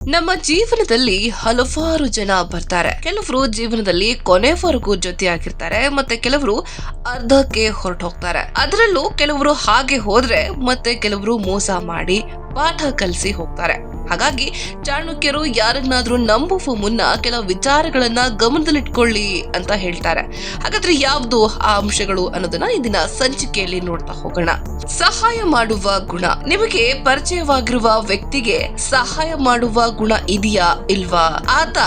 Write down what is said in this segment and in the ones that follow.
ನಮ್ಮ ಜೀವನದಲ್ಲಿ ಹಲವಾರು ಜನ ಬರ್ತಾರೆ. ಕೆಲವರು ಜೀವನದಲ್ಲಿ ಕೊನೆವರೆಗೂ ಜೊತೆಯಾಗಿರ್ತಾರೆ, ಮತ್ತೆ ಕೆಲವರು ಅರ್ಧಕ್ಕೆ ಹೊರಟು ಹೋಗ್ತಾರೆ ಅದರಲ್ಲೂ ಕೆಲವರು ಹಾಗೆ ಹೋದ್ರೆ ಮತ್ತೆ ಕೆಲವರು ಮೋಸ ಮಾಡಿ ಪಾಠ ಕಲಿಸಿ ಹೋಗ್ತಾರೆ. ಹಾಗಾಗಿ ಚಾಣಕ್ಯರು ಯಾರನ್ನಾದ್ರೂ ನಂಬುವ ಮುನ್ನ ಕೆಲವು ವಿಚಾರಗಳನ್ನ ಗಮನದಲ್ಲಿಟ್ಕೊಳ್ಳಿ ಅಂತ ಹೇಳ್ತಾರೆ. ಹಾಗಾದ್ರೆ ಯಾವ್ದು ಆ ಅಂಶಗಳು ಅನ್ನೋದನ್ನ ಇಂದಿನ ಸಂಚಿಕೆಯಲ್ಲಿ ನೋಡ್ತಾ ಹೋಗೋಣ. ಸಹಾಯ ಮಾಡುವ ಗುಣ. ನಿಮಗೆ ಪರಿಚಯವಾಗಿರುವ ವ್ಯಕ್ತಿಗೆ ಸಹಾಯ ಮಾಡುವ ಗುಣ ಇದೆಯಾ ಇಲ್ವಾ? ಆತ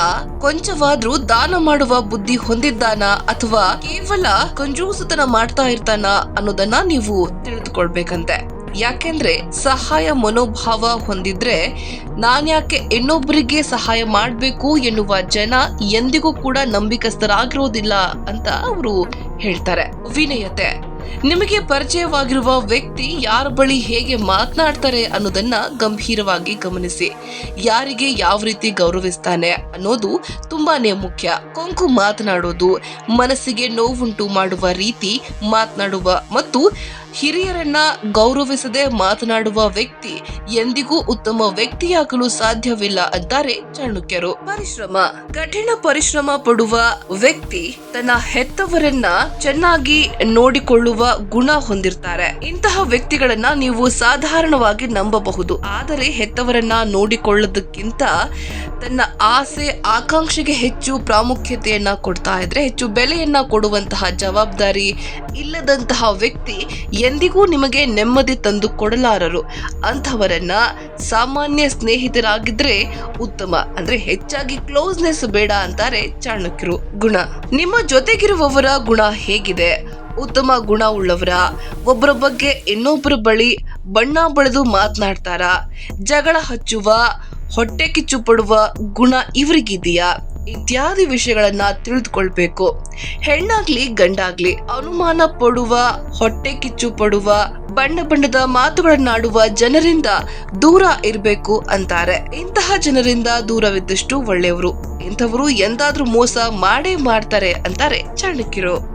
ಕೊಂಚವಾದ್ರೂ ದಾನ ಮಾಡುವ ಬುದ್ಧಿ ಹೊಂದಿದ್ದಾನ ಅಥವಾ ಕೇವಲ ಕಂಜೂಸುತನ ಮಾಡ್ತಾ ಇರ್ತಾನ ಅನ್ನೋದನ್ನ ನೀವು ತಿಳಿದುಕೊಳ್ಬೇಕಂತೆ. ಯಾಕೆಂದ್ರೆ ಸಹಾಯ ಮನೋಭಾವ ಹೊಂದಿದ್ರೆ ನಾನ್ಯಾಕೆ ಇನ್ನೊಬ್ಬರಿಗೆ ಸಹಾಯ ಮಾಡಬೇಕು ಎನ್ನುವ ಜನ ಎಂದಿಗೂ ಕೂಡ ನಂಬಿಕಸ್ಥರಾಗಿರೋದಿಲ್ಲ ಅಂತ ಅವರು ಹೇಳ್ತಾರೆ. ವಿನಯತೆ. ನಿಮಗೆ ಪರಿಚಯವಾಗಿರುವ ವ್ಯಕ್ತಿ ಯಾರ ಬಳಿ ಹೇಗೆ ಮಾತನಾಡ್ತಾರೆ ಅನ್ನೋದನ್ನ ಗಂಭೀರವಾಗಿ ಗಮನಿಸಿ. ಯಾರಿಗೆ ಯಾವ ರೀತಿ ಗೌರವಿಸ್ತಾನೆ ಅನ್ನೋದು ತುಂಬಾನೇ ಮುಖ್ಯ. ಕೊಂಕು ಮಾತನಾಡೋದು, ಮನಸ್ಸಿಗೆ ನೋವುಂಟು ಮಾಡುವ ರೀತಿ ಮಾತನಾಡುವ ಮತ್ತು ಹಿರಿಯರನ್ನ ಗೌರವಿಸದೆ ಮಾತನಾಡುವ ವ್ಯಕ್ತಿ ಎಂದಿಗೂ ಉತ್ತಮ ವ್ಯಕ್ತಿಯಾಗಲು ಸಾಧ್ಯವಿಲ್ಲ ಅಂತಾರೆ ಚಾಣಕ್ಯರು. ಪರಿಶ್ರಮ. ಕಠಿಣ ಪರಿಶ್ರಮ ಪಡುವ ವ್ಯಕ್ತಿ ತನ್ನ ಹೆತ್ತವರನ್ನ ಚೆನ್ನಾಗಿ ನೋಡಿಕೊಳ್ಳುವ ಗುಣ ಹೊಂದಿರ್ತಾರೆ. ಇಂತಹ ವ್ಯಕ್ತಿಗಳನ್ನ ನೀವು ಸಾಧಾರಣವಾಗಿ ನಂಬಬಹುದು. ಆದರೆ ಹೆತ್ತವರನ್ನ ನೋಡಿಕೊಳ್ಳೋದಕ್ಕಿಂತ ತನ್ನ ಆಸೆ, ಆಕಾಂಕ್ಷೆಗೆ ಹೆಚ್ಚು ಪ್ರಾಮುಖ್ಯತೆಯನ್ನ ಕೊಡ್ತಾ ಇದ್ರೆ, ಹೆಚ್ಚು ಬೆಲೆಯನ್ನ ಕೊಡುವಂತಹ ಜವಾಬ್ದಾರಿ ಇಲ್ಲದಂತಹ ವ್ಯಕ್ತಿ ಎಂದಿಗೂ ನಿಮಗೆ ನೆಮ್ಮದಿ ತಂದು ಕೊಡಲಾರರು. ಅಂಥವರನ್ನ ಸಾಮಾನ್ಯ ಸ್ನೇಹಿತರಾಗಿದ್ರೆ ಉತ್ತಮ. ಅಂದ್ರೆ ಹೆಚ್ಚಾಗಿ ಕ್ಲೋಸ್ನೆಸ್ ಬೇಡ ಅಂತಾರೆ ಚಾಣಕ್ಯರು. ಗುಣ. ನಿಮ್ಮ ಜೊತೆಗಿರುವವರ ಗುಣ ಹೇಗಿದೆ? ಉತ್ತಮ ಗುಣ ಉಳ್ಳವರ. ಒಬ್ಬರ ಬಗ್ಗೆ ಇನ್ನೊಬ್ಬರ ಬಳಿ ಬಣ್ಣ ಬಳಿದು ಮಾತನಾಡ್ತಾರ? ಜಗಳ ಹಚ್ಚುವ, ಹೊಟ್ಟೆ ಕಿಚ್ಚು ಪಡುವ ಗುಣ ಇವರಿಗಿದೆಯಾ? ಇತ್ಯಾದಿ ವಿಷಯಗಳನ್ನ ತಿಳಿದುಕೊಳ್ಬೇಕು. ಹೆಣ್ಣಾಗ್ಲಿ, ಗಂಡಾಗ್ಲಿ, ಅನುಮಾನ ಪಡುವ, ಹೊಟ್ಟೆ ಕಿಚ್ಚು ಪಡುವ, ಬಣ್ಣ ಬಣ್ಣದ ಮಾತುಗಳನ್ನಾಡುವ ಜನರಿಂದ ದೂರ ಇರಬೇಕು ಅಂತಾರೆ. ಇಂತಹ ಜನರಿಂದ ದೂರವಿದ್ದಷ್ಟು ಒಳ್ಳೆಯವರು. ಇಂಥವರು ಎಂದಾದ್ರೂ ಮೋಸ ಮಾಡೇ ಮಾಡ್ತಾರೆ ಅಂತಾರೆ ಚಾಣಕ್ಯರು.